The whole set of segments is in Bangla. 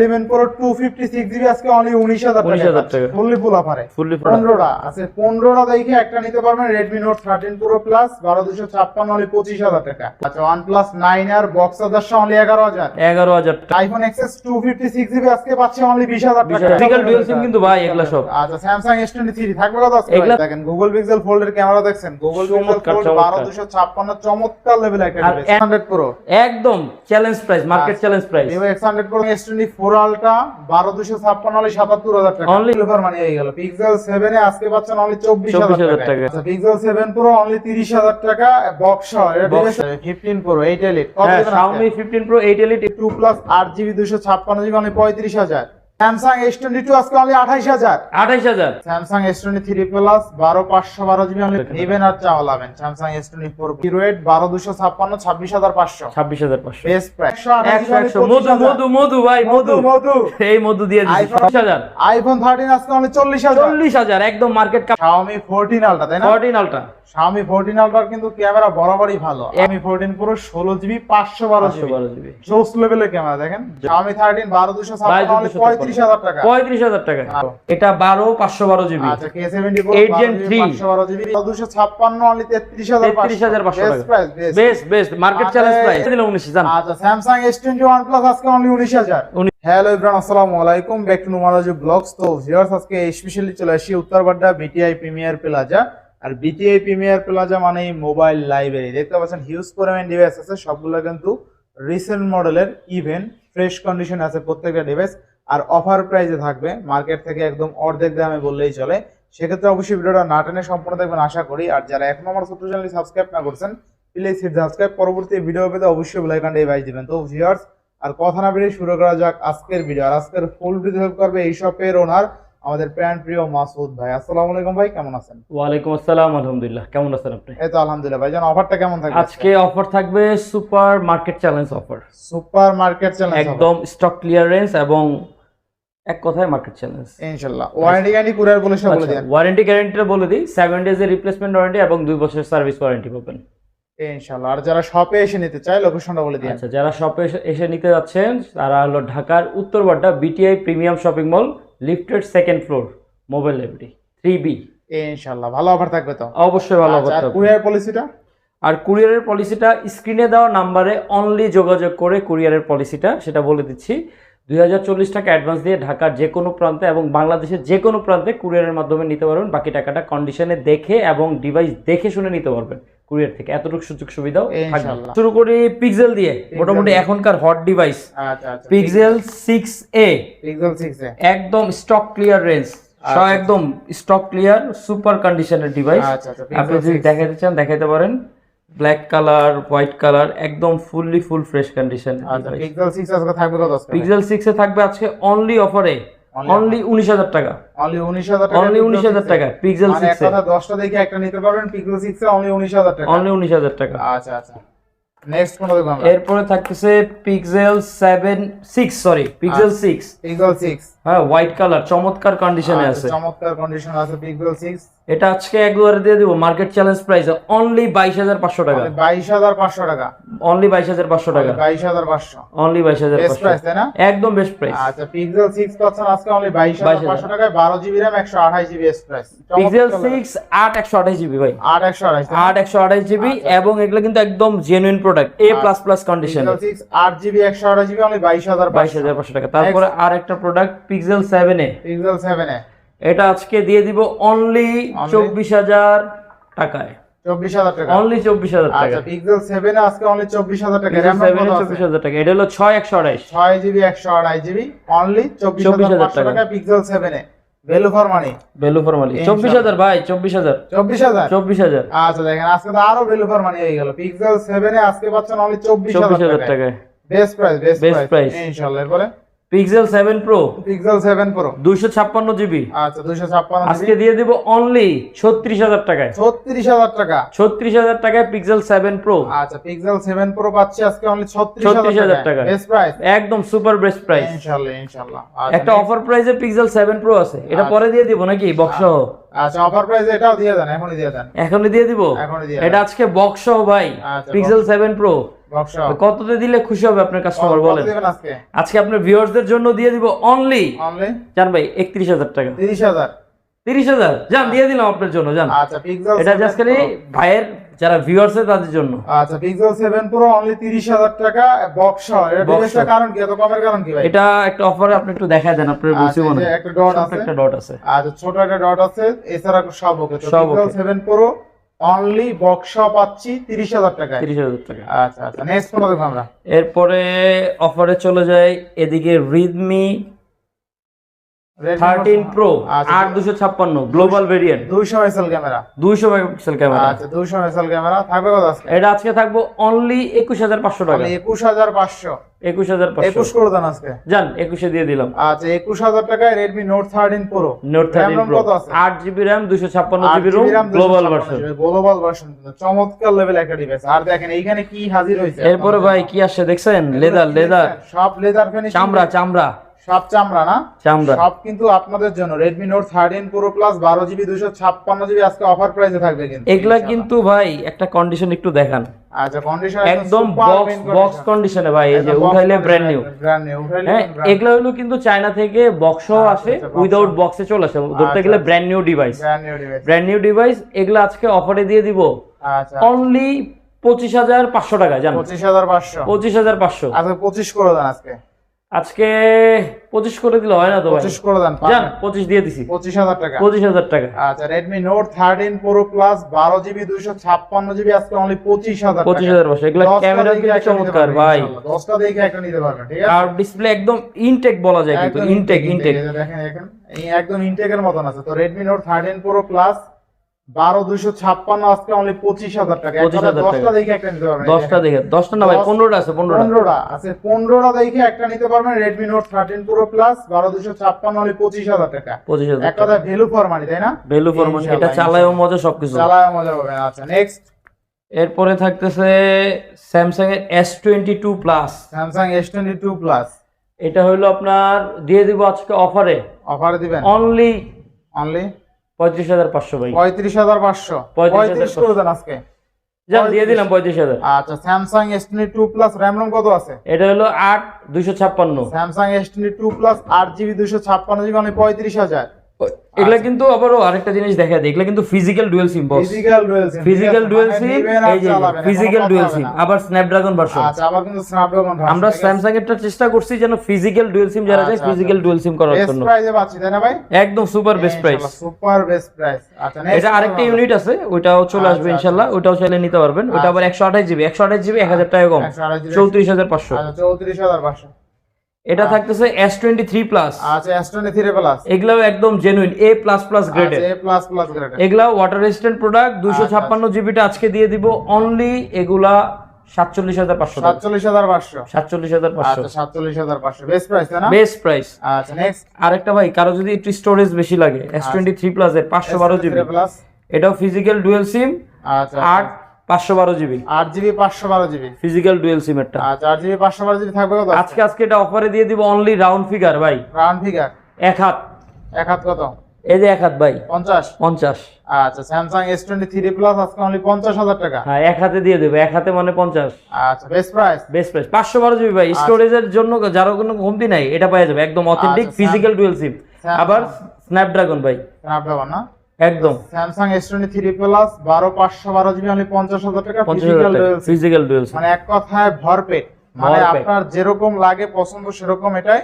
11 Pro 256 জিবি আজকে অনলি 19000 টাকা। ফুললি ফুল অফারে ফুললি 15টা আছে। 15টা দেখে একটা নিতে পারবেন Redmi Note 13 Pro Plus 12256 only 25000 টাকা। আচ্ছা OnePlus 9R box others only 11000 এগারো হাজার। টাকা। আইফোন এক্সএস 256 জিবি আজকে পাচ্ছি অনলি 20000 টাকা। Physical dual SIM কিন্তু ভাই এগুলা সব। আচ্ছা স্যামসাং S23 থাকবে কত আজকে দেখেন গুগল পিক্সেল ফোল্ডের ক্যামেরা দেখছেন? চমৎকার, ফোল্ড চমৎকার। 12256 চমৎকার লেভেল একটা আর 100 Pro একদম challenge price market challenge price Vivo X100 Pro S24 Ultra 12256 only 77000 টাকা। অনলি সিলভার মানি হয়ে গেল। পিক্সেল সেভেন এ আজকে পাচ্ছেন অনলি চব্বিশ হাজার টাকা। পিক্সেল 7 Pro অনলি 30000 টাকা box fifteen pro eight elite 15 Pro 8 Elite কত দিবেন Xiaomi 15 Pro 8 Elite 2 plus 8 GB 256 GB only 35000 Samsung S22 আজকে only 28000 28000 Samsung S23 plus 12512 GB only নেবেন আর চাওয়ালাবেন Samsung S24 Pro 8 12256 26500 26500 best price 100 100 মধু মধু মধু ভাই মধু মধু। এই মধু দিয়ে iPhone- 20000 আইফোন 13 আজকে অনলি 40000 40000 একদম মার্কেট Xiaomi 14 Ultra তাই না? 14 আলট্রা Xiaomi 14 Ultra কিন্তু ক্যামেরা বরাবরই ভালো। Xiaomi 14 Pro 16 GB 512 GB. 512 GB. জোস লেভেলের ক্যামেরা দেখেন? Xiaomi 13 12256 অনলি 35000 টাকা। 35000 টাকা। আরও। এটা 12 512 জিবি। আচ্ছা K70 Pro 8 Gen 3 512 GB 256 only 33500 33500 best price best best best market মানে- চ্যালেঞ্জ প্রাইস দিলাম 19 জান। আচ্ছা স্যামসাং S21 প্লাস আজকে অনলি 19000 উনি- হ্যালো এভরিওয়ান আসসালামু আলাইকুম। ব্যাক টু নুমারাজু ব্লগস তো ভিউয়ার্স আজকে স্পেশালি চলে আসি উত্তরবাড্ডা বিটিআই প্রিমিয়ার প্লাজা আর বিটিআই প্রিমিয়ার প্লাজা মানে মোবাইল লাইব্রেরি দেখতে পাচ্ছেন হিউজ পরিমাণ ডিভাইস আছে। সবগুলো কিন্তু রিসেন্ট মডেলের ইভেন ফ্রেশ কন্ডিশন আছে প্রত্যেকটা ডিভাইস আর অফার প্রাইসে থাকবে। মার্কেট থেকে একদম অর্ধেক দামে বললেই চলে। সেক্ষেত্রে অবশ্যই ভিডিওটা না টেনে সম্পূর্ণ দেখবেন আশা করি। আর যারা এখনও আমার ছোট্ট চ্যানেলটি সাবস্ক্রাইব না করছেন প্লিজ হিট সাবস্ক্রাইব পরবর্তী ভিডিও পেতে অবশ্যই বেল আইকনটা এই দিবেন। তো ভিউয়ার্স আর কথা না বেরিয়ে শুরু করা যাক আজকের ভিডিও আর আজকের ফুল ভিডিও হেল্প করবে এই শপের ওনার আমাদের প্যান প্রিয় মাসুদ ভাই। আসসালামু আলাইকুম ভাই কেমন আছেন? ওয়ালাইকুম আসসালাম আলহামদুলিল্লাহ। কেমন আছেন আপনি? এই তো আলহামদুলিল্লাহ ভাই। জান অফারটা কেমন থাকবে আজকে? অফার থাকবে super market challenge offer super market challenge একদম স্টক ক্লিয়ারেন্স এবং এক কথায় মার্কেট চ্যালেঞ্জ ইনশাআল্লাহ। ওয়ারেন্টি গ্যারান্টি কুরিয়ার বলে সব বলে দেন। ওয়ারেন্টি গ্যারান্টিটা বলে দিই। সেভেন ডেজ এর রিপ্লেসমেন্ট ওয়ারেন্টি এবং দুই বছরের সার্ভিস ওয়ারেন্টি পাবেন। ইনশাআল্লাহ। আর যারা শপে এসে নিতে চায় লোকেশনটা বলে দিন আচ্ছা যারা শপে এসে নিতে যাচ্ছেন তারা হলো ঢাকার Uttar Badda BTI premium shopping mall lifted second floor mobile library three B ইনশাআল্লাহ। ভালো অফার থাকবে তো? অবশ্যই ভালো আচ্ছা, আর কুরিয়ার পলিসিটা আর কুরিয়ারের পলিসিটা স্ক্রিনে দেওয়া নাম্বারে অনলি যোগাযোগ করে কুরিয়ারের পলিসিটা সেটা বলে দিচ্ছি। দুই হাজার চল্লিশ টাকা অ্যাডভান্স দিয়ে ঢাকার যে কোনো প্রান্তে এবং বাংলাদেশের যে কোনো প্রান্তে কুরিয়ারের মাধ্যমে নিতে পারবেন। বাকি টাকাটা কন্ডিশনে দেখে এবং ডিভাইস দেখে শুনে নিতে পারবেন কুরিয়ার থেকে। এতটুকু সুযোগ সুবিধাও শুরু করি পিক্সেল দিয়ে। মোটামুটি এখনকার hot device pixel six A pixel 6 A একদম স্টক ক্লিয়ার রেঞ্জ। একদম স্টক ক্লিয়ার সুপার কন্ডিশনের ডিভাইস আপনি যদি দেখাতে চান দেখাতে পারেন। ব্ল্যাক কালার হোয়াইট কালার একদম fully full fresh condition pixel 6 আজকে থাকবে কত আজকে? পিক্সেল সিক্স এ থাকবে আজকে অনলি অফারে অনলি উনিশ হাজার টাকা। অনলি 19000 টাকা অনলি উনিশ হাজার টাকা পিক্সেল মানে এক সিক্স এ। কথা 10টা দেখে একটা নিতে পারবেন পিক্সেল 6 এ অনলি 19000 টাকা। অনলি উনিশ হাজার টাকা। আচ্ছা আচ্ছা। নেক্সট কোনটা দেখব আমরা? এরপরে থাকতেছে pixel seven six sorry pixel আচ্ছা। সিক্স পিক্সেল 6 হ্যাঁ হোয়াইট কালার চমৎকার কন্ডিশনে আছে। আচ্ছা, চমৎকার কন্ডিশন আছে পিক্সেল 6 এটা আজকে একবারে দিয়ে দিব মার্কেট চ্যালেঞ্জ প্রাইস অনলি বাইশ হাজার পাঁচশো টাকা। মানে 22500 টাকা। অনলি বাইশ হাজার পাঁচশো টাকা। 22500 অনলি বাইশ হাজার বেস্ট প্রাইস তাই না? একদম বেস্ট প্রাইস আচ্ছা পিক্সেল 6 পাচ্ছেন আজকে অনলি 22500 টাকায় 12 GB RAM 128 GB price pixel six আট একশো আঠাশ জিবি ভাই। 8 128 আট একশো আঠাশ জিবি এবং এগুলো কিন্তু একদম genuine product A plus plus condition pixel 6 8 GB 128 GB only 22500 বাইশ হাজার পাঁচশো। টাকা। তারপরে আর একটা product pixel seven A pixel 7 A এটা আজকে দিয়ে দিব অনলি চব্বিশ হাজার টাকায় 24000 টাকা অনলি চব্বিশ হাজার টাকা আচ্ছা পিক্সেল 7 এ আজকে অনলি 24000 টাকা সেভেন চব্বিশ হাজার টাকা এটা হলো ছয় একশো আঠাইশ 6 জিবি 128 জিবি অনলি 24,500 24500 টাকা pixel 7 A value for money value for money চব্বিশ হাজার ভাই চব্বিশ হাজার 24000 চব্বিশ হাজার আচ্ছা দেখেন আজকে তো আরও ভ্যালু ফর মানি হয়ে গেল পিক্সেল 7 এ আজকে পাচ্ছেন অনলি চব্বিশ 24000 হাজার টাকা টাকায় বেস্ট প্রাইস বেস্ট প্রাইস। ইনশাআল্লাহ এরপরে পিক্সেল 7 প্রো পিক্সেল 7 প্রো দুইশো ছাপ্পান্ন জিবি আচ্ছা 256 আজকে দিয়ে দেব অনলি ছত্রিশ হাজার টাকায়। 36000 টাকা। ছত্রিশ হাজার টাকায় পিক্সেল 7 প্রো আচ্ছা পিক্সেল 7 প্রো পাচ্ছি আজকে অনলি 36,000 36000 টাকা। টাকা বেস্ট প্রাইস একদম সুপার বেস্ট প্রাইস ইনশাআল্লাহ ইনশাআল্লাহ একটা অফার প্রাইসে পিক্সেল 7 প্রো আছে। এটা পরে দিয়ে দেব নাকি বক্স সহ? আচ্ছা অফার প্রাইস এটাও দিয়ে দেন এখনই দিয়ে দেন। এখনই দিয়ে দিব? এখনই দিয়ে এটা আজকে বক্স সহ ভাই। পিক্সেল 7 প্রো কততে দিলে খুশি হবে আপনার কাস্টমার বলেন? আজকে? আপনার ভিউয়ার্সদের জন্য দিয়ে দিব অনলি জান ভাই একত্রিশ হাজার টাকা। তিরিশ হাজার। তিরিশ হাজার? যান দিয়ে দিলাম আপনার জন্য জান। আচ্ছা পিক্সেল এটা জাস্ট খালি ভাইয়ের যারা ভিউয়ার্স তাদের জন্য। আচ্ছা পিক্সেল 7 প্রো অনলি 30000 টাকা বক্স সহ এটা কারণ কি? এত কমের কারণ কি ভাই? এটা একটা অফার আপনি একটু দেখায় দেন আপনার বুঝি আচ্ছা, মনে একটা ডট আছে। একটা ডট আছে। আচ্ছা ছোট একটা ডট আছে। এছাড়া সব ওকে। তো পিক্সেল 7 প্রো অনলি বক্স পাচ্ছি 30000 টাকা 30000 টাকা। আচ্ছা আচ্ছা নেক্সট ফোন দেখো আমরা। এরপরে অফারে চলে যাই এদিকে Redmi 13 pro 8256 global variant 200 megapixel camera 200 megapixel camera আচ্ছা 200 মেগাপিক্সেল ক্যামেরা থাকবে কত আজকে? এটা আজকে থাকব অনলি 21500 টাকা। 21500 21500 21 করে দেন আজকে। জান 21 এ দিয়ে দিলাম। আচ্ছা 21000 টাকায় Redmi Note 13 Pro Note 13 Pro 8GB RAM 256GB RAM global version global version চমৎকার লেভেল একটা ডিভাইস আর দেখেন এইখানে কি হাজির হয়েছে? এরপরে ভাই কি আসছে দেখছেন? লেদার লেদার সব লেদার ফিনিশ চামড়া চামড়া। সব চামড়া না? চামড়া। সব কিন্তু আপনাদের জন্য। প্রো প্লাস বারো জিবি দুশো ছাপ্পান্ন জিবি আজকে অফার প্রাইসে থাকবে কিন্তু। এগুলা কিন্তু ভাই একটা কন্ডিশন একটু দেখান। আচ্ছা কন্ডিশন একদম বক্স বক্স কন্ডিশনে ভাই এই যে উঠাইলে ব্র্যান্ড নিউ ব্র্যান্ড নিউ উঠাইলে এগুলা হলো কিন্তু চায়না থেকে বক্সও আচ্ছা, আসে আচ্ছা, উইদাউট ও। বক্সে চলে আসে। ধরতে আচ্ছা, গেলে আচ্ছা। Brand new device brand new device brand new device এগুলো আজকে অফারে দিয়ে দিব। আচ্ছা অনলি পঁচিশ হাজার পাঁচশো টাকা জান পঁচিশ হাজার পাঁচশো। পঁচিশ হাজার পাঁচশো। আজকে পঁচিশ করে দেন আজকে। আজকে পঁচিশ করে দিলে হয় না তো পঁচিশ করে দেন জান পঁচিশ দিয়ে দিছি। পঁচিশ হাজার টাকা। পঁচিশ হাজার টাকা। আচ্ছা Redmi Note thirteen pro plus বারো জিবি দুইশো ছাপ্পান্ন জিবি আজকে অনলি পঁচিশ হাজার পঁচিশ হাজার পাঁচশো এগুলো ক্যামেরা কিন্তু চমৎকার ভাই। দশটা দেখে একটা নিতে পারবেন ঠিক আছে? আর ডিসপ্লে একদম ইনটেক বলা যায় কিন্তু ইনটেক ইনটেক দেখেন এখন একদম ইনটেকের মতন আছে। তো Redmi Note thirteen pro plus বারো ছাপ্পান্ন আজকে অনলি পঁচিশ হাজার টাকা। দশটা দেখে একটা নিতে পারবেন। দশটা দেখে দশটা না ভাই পনেরোটা আছে পনেরোটা। পনেরোটা। আছে পনেরোটা দেখে একটা নিতে পারবেন Redmi Note thirteen pro plus বারো ছাপ্পান্ন অনলি পঁচিশ হাজার টাকা। পঁচিশ হাজার এক কথা ভ্যালু ফর মানি তাই না? ভ্যালু ফর মানি এটা চালায়ও মজা সবকিছু। চালায় মজা পাবেন। আচ্ছা নেক্সট এরপরে থাকতেছে স্যামসাং এর S twenty two plus Samsung S twenty two plus এটা হলো আপনার দিয়ে দিব আজকে অফারে অফারে দিবেন? অনলি অনলি পঁয়ত্রিশ হাজার পাঁচশো ভাই। পঁয়ত্রিশ হাজার পাঁচশো। পঁয়ত্রিশ করে দেন আজকে। যান দিয়ে দিলাম পঁয়ত্রিশ হাজার। আচ্ছা Samsung S twenty two plus RAM ROM কত আছে? এটা হলো আট দুইশো ছাপ্পান্ন। Samsung S twenty two plus আট জিবি দুইশো ছাপ্পান্ন জিবি মানে পঁয়ত্রিশ হাজার। এগুলা কিন্তু আবারও আরেকটা জিনিস দেখা যায়। এগুলা কিন্তু physical dual SIM boss physical dual SIM physical dual SIM এই যে ফিজিক্যাল ডুয়েল সিম আবার স্ন্যাপড্রাগন ভার্সন আচ্ছা আবার কিন্তু স্ন্যাপড্রাগন ভার্সন আমরা স্যামসাং এরটা চেষ্টা করছি যেন ফিজিক্যাল ডুয়েল সিম যারা যায় আচ্ছা, ফিজিক্যাল ডুয়েল সিম করার জন্য। বেস্ট প্রাইসে পাচ্ছি তাই না ভাই? একদম super best price super best price আচ্ছা এটা আরেকটা ইউনিট আছে ওইটাও চলে আসবে আচ্ছা, ইনশাল্লাহ ওইটাও চাইলে নিতে পারবেন। ওইটা আবার একশো আঠাশ জিবি একশো আঠাশ জিবি এক হাজার টাকা কম। 128 GB চৌত্রিশ হাজার পাঁচশো। আচ্ছা চৌত্রিশ হাজার পাঁচশো। এটা থাকতেছে এস টোয়েন্টি থ্রি প্লাস আচ্ছা এস টোয়েন্টি থ্রি প্লাস এগুলাও একদম জেনুইন প্লাস গ্রেডের এ প্লাস প্লাস গ্রেড এগুলা ওয়াটার রেজিস্ট্যান্ট প্রোডাক্ট দুইশো আচ্ছা, ছাপ্পান্ন জিবিটা আজকে দিয়ে দিব অনলি এগুলা সাতচল্লিশ হাজার পাঁচশো সাতচল্লিশ হাজার পাঁচশো। সাতচল্লিশ হাজার পাঁচশো। আচ্ছা সাতচল্লিশ হাজার পাঁচশো। বেস্ট প্রাইস না? বেস্ট প্রাইস আচ্ছা নেক্সট আরেকটা ভাই কারও যদি একটু স্টোরেজ বেশি লাগে টোয়েন্টি থ্রি প্লাস এর পাঁচশো বারো জিবি প্লাস এটাও ফিজিক্যাল ডুয়েল সিম আচ্ছা। আট পাঁচশো বারো জিবি। আট জিবি পাঁচশো বারো জিবি। ফিজিক্যাল ডুয়েল আচ্ছা আট জিবি পাঁচশো বারো জিবি থাকবে আজকে আজকে এটা অফারে দিয়ে দিব অনলি রাউন্ড ফিগার ভাই। রাউন্ড ফিগার এক হাত। এক হাত কত? এই যে এক হাত ভাই। পঞ্চাশ? পঞ্চাশ। আচ্ছা Samsung S twenty three plus আজকে অনলি পঞ্চাশ হাজার টাকা। হ্যাঁ এক হাতে দিয়ে দেবে। এক হাতে মানে পঞ্চাশ। আচ্ছা বেস্ট প্রাইস বেস্ট প্রাইস পাঁচশো বারো জিবি ভাই। স্টোরেজের জন্য যারো কোনো কমতি নাই এটা পাওয়া যাবে। একদম অথেন্টিক আচ্ছা, ফিজিক্যাল ডুয়েল সিম আবার স্ন্যাপড্রাগন ভাই। স্ন্যাপড্রাগন না? একদম। Samsung S twenty three plus বারো পাঁচশো বারো জিবি অনলি পঞ্চাশ হাজার টাকা ফিজিক্যাল ফিজিক্যাল ডুয়েল মানে এক কথায় ভরপেট মানে আপনার যেরকম লাগে পছন্দ সেরকম এটাই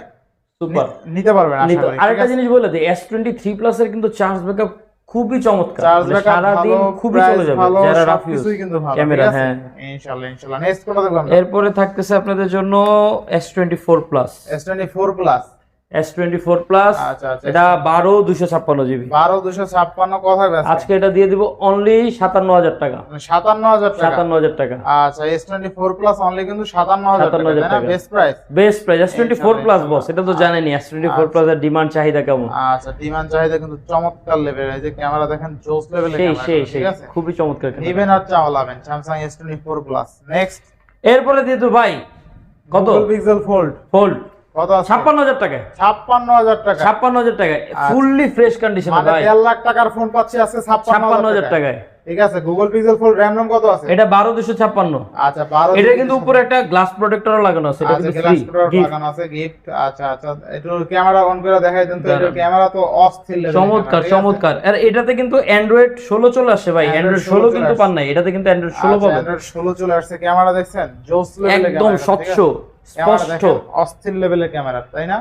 সুপার নিতে পারবেন আরেকটা জিনিস বলে দিই এস টোয়েন্টি থ্রি প্লাস এর কিন্তু চার্জ ব্যাকআপ খুবই চমৎকার। চার্জ মানে ব্যাকআপ সারাদিন খুবই চলে যাবে যারা রাফ ইউজ ক্যামেরা, হ্যাঁ। ইনশাআল্লাহ ইনশাআল্লাহ নেক্সট কোনটা দেখব আমরা এরপরে থাকতেছে আপনাদের জন্য S twenty four plus S twenty four plus S twenty four plus আচ্ছা আচ্ছা এটা বারো দুশো ছাপ্পান্ন জিবি। বারো দুশো ছাপ্পান্ন কথা ব্যস্ত আজকে এটা দিয়ে দিব অনলি সাতান্ন হাজার টাকা। সাতান্ন হাজার টাকা। আচ্ছা S twenty four plus only কিন্তু সাতান্ন হাজার 57,000 টাকা। Best price best price plus boss এটা তো জানেনি এস টোয়েন্টি ফোর প্লাস এর ডিমান্ড চাহিদা কেমন? আচ্ছা ডিমান্ড চাহিদা কিন্তু চমৎকার লেভেল এই যে ক্যামেরা দেখেন জোস লেভেলের সেই ক্যামেরা ঠিক আছে? খুবই চমৎকার আর ফোর প্লাস নেক্সট এরপরে দিয়ে তো ভাই কত? পিক্সেল ফোল্ড ফোল্ড ছাপ্পান্ন হাজার টাকায় ছাপ্পান্ন হাজার টাকা। ছাপ্পান্ন হাজার টাকায় ফুললি ফ্রেশ কন্ডিশন ভাই। দেড় লাখ টাকার ফোন পাচ্ছি ছাপ্পান্ন হাজার টাকায়। ঠিক আছে গুগল পিক্সেল র্যাম রম কত আছে? এটা বারো দুশো ছাপ্পান্ন। আচ্ছা বারো এটা কিন্তু উপরে একটা গ্লাস প্রোটেক্টরও লাগানো আছে এটা আচ্ছা কিন্তু গ্লাস free, লাগানো আছে গিফট আচ্ছা আচ্ছা একটু ক্যামেরা অন করে দেখাই দেন তো এটা ক্যামেরা তো অস্থির চমৎকার? চমৎকার। আর এটাতে কিন্তু অ্যান্ড্রয়েড ষোলো চলে আসছে ভাই অ্যান্ড্রয়েড 16 ষোলো কিন্তু পান নাই এটাতে কিন্তু অ্যান্ড্রয়েড ষোলো আচ্ছা, পাবেন। 16 চলে আসছে ক্যামেরা দেখছেন? জোস একদম স্বচ্ছ। স্পষ্ট। অস্থির লেভেলের ক্যামেরা তাই না?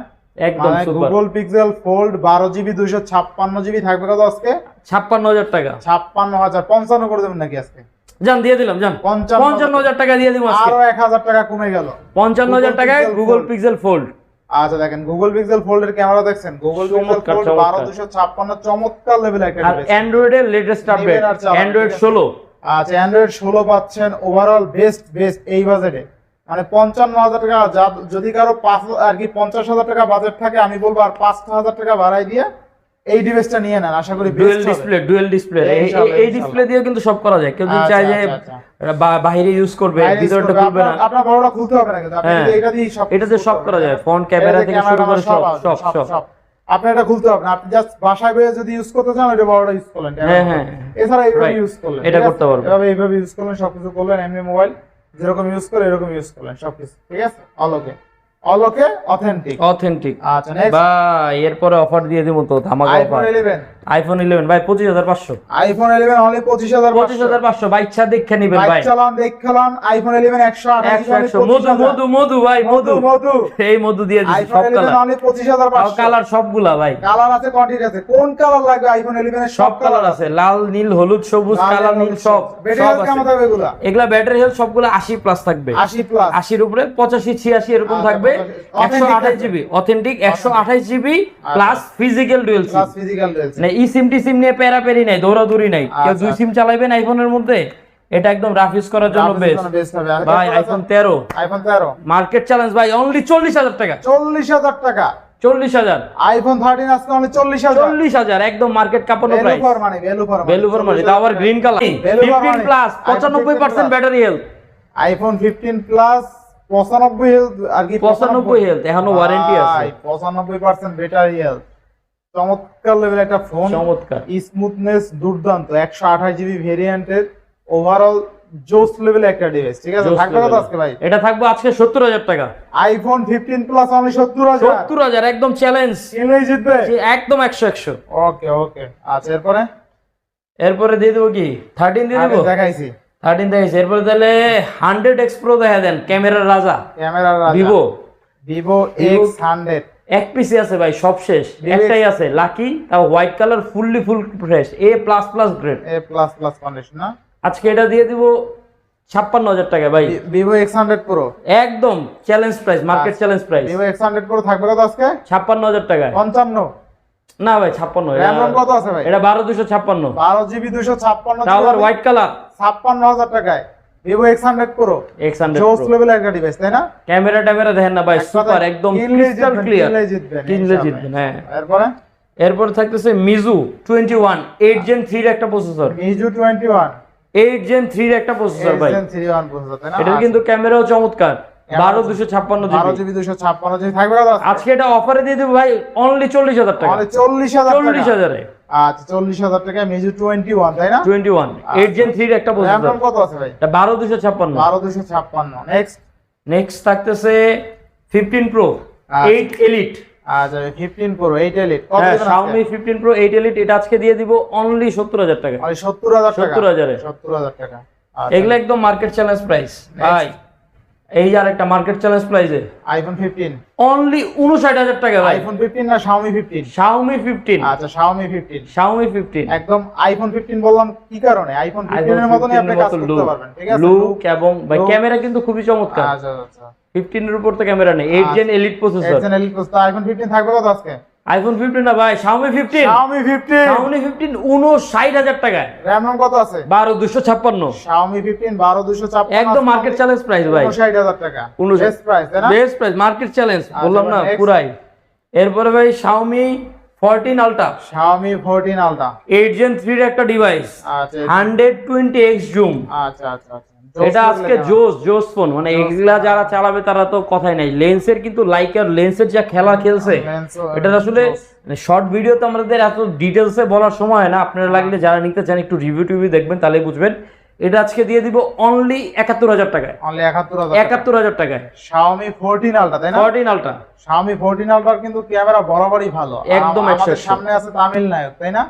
একদম গুগল পিক্সেল ফোল্ড বারো জিবি দুইশো ছাপ্পান্ন জিবি থাকবে কত আজকে? ছাপ্পান্ন হাজার টাকা। ছাপ্পান্ন হাজার পঞ্চান্ন করে দেবেন নাকি আজকে? যান দিয়ে দিলাম যান। পঞ্চান্ন হাজার টাকা দিয়ে দিব আরও এক হাজার টাকা কমে গেল। পঞ্চান্ন হাজার টাকায় গুগল পিক্সেল ফোল্ড আচ্ছা দেখেন গুগল পিক্সেল ফোল্ডের ক্যামেরা দেখছেন? গুগল পিক্সেল ফোল্ড চমৎকার। বারো দুশো ছাপ্পান্ন চমৎকার লেভেল একটা আর। অ্যান্ড্রয়েডের লেটেস্ট আপডেট আর অ্যান্ড্রয়েড ষোলো। আচ্ছা অ্যান্ড্রয়েড ষোলো পাচ্ছেন ওভারঅল বেস্ট বেস্ট এই বাজেটে মানে পঞ্চান্ন হাজার টাকা যা- যদি কারও পাঁচ আর কি পঞ্চাশ হাজার টাকা বাজেট থাকে আমি বলব আর পাঁচ হাজার টাকা বাড়াই দিয়ে এই ডিভাইসটা নিয়ে নেন আশা করি ডুয়েল ডিসপ্লে ডুয়েল ডিসপ্লে এই ডিসপ্লে দিয়ে কিন্তু সব করা যায়। কেউ যদি আচ্ছা, চায় যে আচ্ছা, আচ্ছা। বা- বাইরে ইউজ করবে ভিতরটা খুলবে না। আপনার বড়টা খুলতে হবে না কিন্তু। আপনি হ্যাঁ। এটা দিয়ে সব এটাতে সব করা যায় ফোন ক্যামেরা থেকে শুরু করে সব সব সব আপনি এটা খুলতে হবে না। আপনি জাস্ট বাসায় বসে যদি ইউজ করতে চান ওটা বড়টা ইউজ করলেন। হ্যাঁ, হ্যাঁ। এছাড়া এইভাবে ইউজ করলেন এটা করতে পারবেন। এভাবে এইভাবে ইউজ করলেন সবকিছু করলেন এমনি মোবাইল যেরকম ইউজ করে এরকম ইউজ করলেন সবকিছু ঠিক আছে? All okay. All okay authentic authentic আচ্ছা নেক্সট ভাই এরপরে অফার দিয়ে দিব তো ধামাকা আইফোন অফার 11 আইফোন ইলেভেন ভাই পঁচিশ হাজার পাঁচশো। আইফোন 11 অনলি 25500 পঁচিশ। হাজার পাঁচশো বা ইচ্ছা দেখে নিবেন ভাই। চালান দেখলাম আইফোন 11 128 একশো একশো মধু মধু মধু ভাই মধু মধু। এই মধু দিয়ে আইফোন সব 11 কালার অনলি 25500 কালার সবগুলা ভাই। কালার আছে কোয়ান্টিটি আছে। কোন কালার লাগবে আইফোন 11 এর? সব কালার আছে। লাল নীল হলুদ সবুজ কালার নীল সব। সব আছে। এগুলা? ব্যাটারি হেলথ সবগুলো আশি প্লাস থাকবে। 80 প্লাস আশির উপরে পঁচাশি ছিয়াশি এরকম আচ্ছা, থাকবে। পঁচাশি। একশো Authentic আঠাশ থাকবে। জিবি অথেন্টিক একশো আঠাশ GB plus physical dual SIM plus physical রয়েছে মানে ই সিম টি সিম নিয়ে পেরাপেরি নাই দৌড়াদৌড়ি নাই। কেউ আচ্ছা। দুই সিম চালাইবেন আইফোনের মধ্যে এটা একদম রাফ ইউজ করার জন্য বেস্ট ভাই আইফোন আছে? তেরো। আইফোন 13 মার্কেট চ্যালেঞ্জ ভাই অনলি চল্লিশ হাজার টাকা। 40000 টাকা। চল্লিশ হাজার। আইফোন 13 আজকে অনলি 40000 চল্লিশ হাজার একদম market কাপানো value for money value for value for money তাও আবার গ্রিন কালার ফিফটিন। প্লাস পঁচানব্বই percent battery health iPhone 15 plus 95 health আর কি পঁচানব্বই হেলথ এখনও ওয়ারেন্টি আছে। ভাই, 95% ব্যাটারি হেলথ চমৎকার লেভেল একটা ফোন চমৎকার। স্মুথনেস দুর্দান্ত 128 জিবি ভেরিয়েন্টের ওভারঅল জোস লেভেল একটা ডিভাইস ঠিক আছে? থাকবে কত আজকে ভাই? এটা থাকবে আজকে সত্তর হাজার টাকা। আইফোন 15 প্লাস অনলি 70000 সত্তর হাজার একদম চ্যালেঞ্জ কিনলেই জিতবে? একদম একশো একশো। ওকে ওকে আচ্ছা এরপরে? এরপরে দিয়ে দেবো কি? থার্টিন দিয়ে দেবো? দেখাইছি। থার্টিন দেখাইছি। এরপরে তাহলে হান্ড্রেড এক্স প্রো দেখা দেন ক্যামেরার রাজা। Camera Vivo Vivo X hundred এক পিসি আছে ভাই সব শেষ। একটাই আছে লাকি তাও white colour fully full fresh A plus plus grade A plus plus condition না? আজকে এটা দিয়ে দিব ছাপ্পান্ন হাজার টাকা ভাই। ভিভো এক্স হান্ড্রেড প্রো একদম challenge price market. Challenge price Vivo X hundred pro থাকবে কত আজকে? ছাপ্পান্ন হাজার টাকায় পঞ্চান্ন। না ভাই ছাপ্পান্ন। কত আছে ভাই? এটা বারো দুশো ছাপ্পান্ন। বারো জিবি দুশো ছাপ্পান্ন হোয়াইট কালার ছাপ্পান্ন হাজার টাকায়। Vivo X hundred pro X hundred জোস লেভেল একটা ডিভাইস তাই না? ক্যামেরা ট্যামেরা দেখেন না ভাই সুপার একদম ক্রিস্টাল ক্লিয়ার কিনলে। জিতবেন হ্যাঁ। এরপরে? এরপর থাকতেছে Meizu twenty one eight gen থ্রির একটা processor Meizu twenty one eight gen থ্রির একটা প্রসেসর ভাই। এটার কিন্তু ক্যামেরাও চমৎকার। বারো দুশো ছাপ্পান্ন বারো জিবি দুশো ছাপ্পান্ন জিবি থাকবে আজকে? এটা অফারে দিয়ে দেবো ভাই অনলি চল্লিশ হাজার টাকা। চল্লিশ হাজার চল্লিশ হাজারে। আচ্ছা চল্লিশ হাজার টাকা মিজু তাই না? থ্রির একটা কত আছে ভাই? নেক্সট নেক্সট থাকতেছে প্রো আচ্ছা। এলিট আচ্ছা ফিফটিন প্রো এইট এলিট কত দিবেন এলিট এটা আজকে দিয়ে দিব অনলি সত্তর হাজার টাকা। সত্তর হাজার টাকা? 70,000 আচ্ছা, এগুলো একদম মার্কেট চ্যালেঞ্জ প্রাইস ভাই এই আর একটা মার্কেট চ্যালেঞ্জ প্রাইসে আইফোন ফিফটিন অনলি উনষাট হাজার টাকা ভাই। আইফোন ফিফটিন না শাওমি ফিফটিন শাওমি ফিফটিন আচ্ছা শাওমি ফিফটিন শাওমি ফিফটিন একদম আইফোন ফিফটিন বললাম কি কারণে? আইফোন ফিফটিনের মতনই আপনি কাজ করতে পারবেন ঠিক আছে? লুক এবং ভাই ক্যামেরা কিন্তু খুবই চমৎকার। আচ্ছা আচ্ছা। ফিফটিন এর উপর তো ক্যামেরা নেই। এইট জেন এলিট প্রসেসর এক্সেন এলিট তো আইফোন ফিফটিন থাকবে কত আজকে? আইফোন ফিফটিন না ভাই? Xiaomi fifteen Xiaomi fifteen Xiaomi fifteen উনষাট হাজার টাকায়। র্যাম কত আছে? বারো দুশো ছাপ্পান্ন। শাওমি ফিফটিন বারো দুশো একদম মার্কেট চ্যালেঞ্জ প্রাইস ভাই। ষাট হাজার টাকা। উনষাট। বেস্ট প্রাইস তাই না? বেস্ট প্রাইস মার্কেট চ্যালেঞ্জ বললাম না পুরাই। এরপরে ভাই Xiaomi fourteen ultra Xiaomi fourteen ultra eight gen থ্রির একটা ডিভাইস আচ্ছা হান্ড্রেড টোয়েন্টি এক্স জুম আচ্ছা আচ্ছা আচ্ছা। এটা আজকে জোস জোস ফোন। মানে এগুলা যারা চালাবে তারা তো কথাই নাই। লেন্সের কিন্তু লাইকার লেন্সের যা খেলা খেলছে এটা আসলে শর্ট ভিডিও তো আমাদের এত ডিটেলসে বলার সময় না। আপনারা লাগলে যারা নিতে চান একটু রিভিউ টিভিউ দেখবেন তাহলে বুঝবেন। এটা আজকে দিয়ে দিব অনলি একাত্তর হাজার টাকায়। অনলি একাত্তর হাজার একাত্তর হাজার টাকায়। শাওমি ফোরটিন আলটা তাই না? ফোরটিন আলট্রা শাওমি ফোরটিন আলটার কিন্তু ক্যামেরা বরাবরই ভালো। একদম আমাদের 100 সামনে আছে তামিল নায়ক তাই না?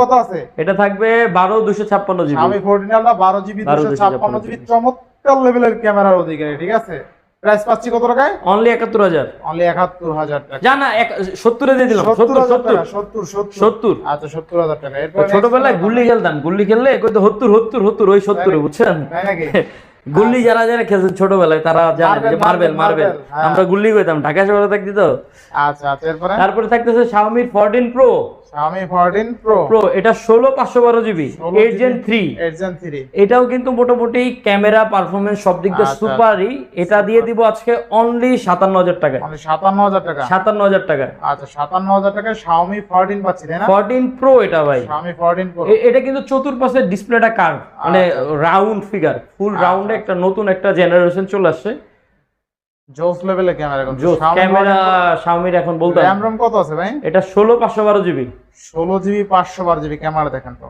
কত আছে? এটা থাকবে বারো দুশো ছাপ্পান্ন GB. Xiaomi fourteen ultra GB 12 দুশো ছাপ্পান্ন জিবি চমৎকার লেভেলের ক্যামেরার অধিকারী ঠিক আছে? প্রাইস পাচ্ছি কত টাকায়? অনলি একাত্তর হাজার। অনলি একাত্তর হাজার টাকা। জানা এক সত্তরে দিয়ে দিলাম। সত্তর সত্তর হাজার সত্তর টাকা সত্তর সত্তর। সত্তর। আচ্ছা সত্তর হাজার টাকা। এরপর ছোটবেলায় গুল্লি খেলতাম। গুল্লি খেললে কই তো হত্তর হত্তর হত্তর ওই সত্তরে বুঝছেন? তাই নাকি? গুল্লি যারা যারা খেলছেন ছোটবেলায় তারা জানে যে মার্বেল, মার্বেল মার্বেল হ্যাঁ। আমরা গুল্লি কইতাম ঢাকা শহরে থাকতি তো। আচ্ছা আচ্ছা তারপরে থাকতেছে Xiaomi 14 Pro Xiaomi 14 Pro. Pro এটা 16 512 জিবি 16 8 Gen 3 8 Gen 3 এটাও কিন্তু মোটামুটি ক্যামেরা সব দিক দিয়ে আচ্ছা, সুপারই। এটা দিয়ে দিব আজকে অনলি 57000 টাকায় মানে 57000 টাকা। 57000 টাকায় আচ্ছা 57000 টাকায় Xiaomi 14 পাচ্ছি তাই না? 14 Pro এটা ভাই। Xiaomi 14 Pro এটা কিন্তু চতুর্পাশের ডিসপ্লেটা কার্ভ মানে রাউন্ড ফিগার ফুল রাউন্ডে একটা নতুন একটা জেনারেশন চলে আসছে। জোস লেভেলের ক্যামেরা কিন্তু জোস ক্যামেরা Xiaomi এখন বলতে র‍্যাম রম কত আছে ভাই? এটা ষোলো পাঁচশো বারো জিবি। 16 জিবি 512 জিবি ক্যামেরা দেখেন তো।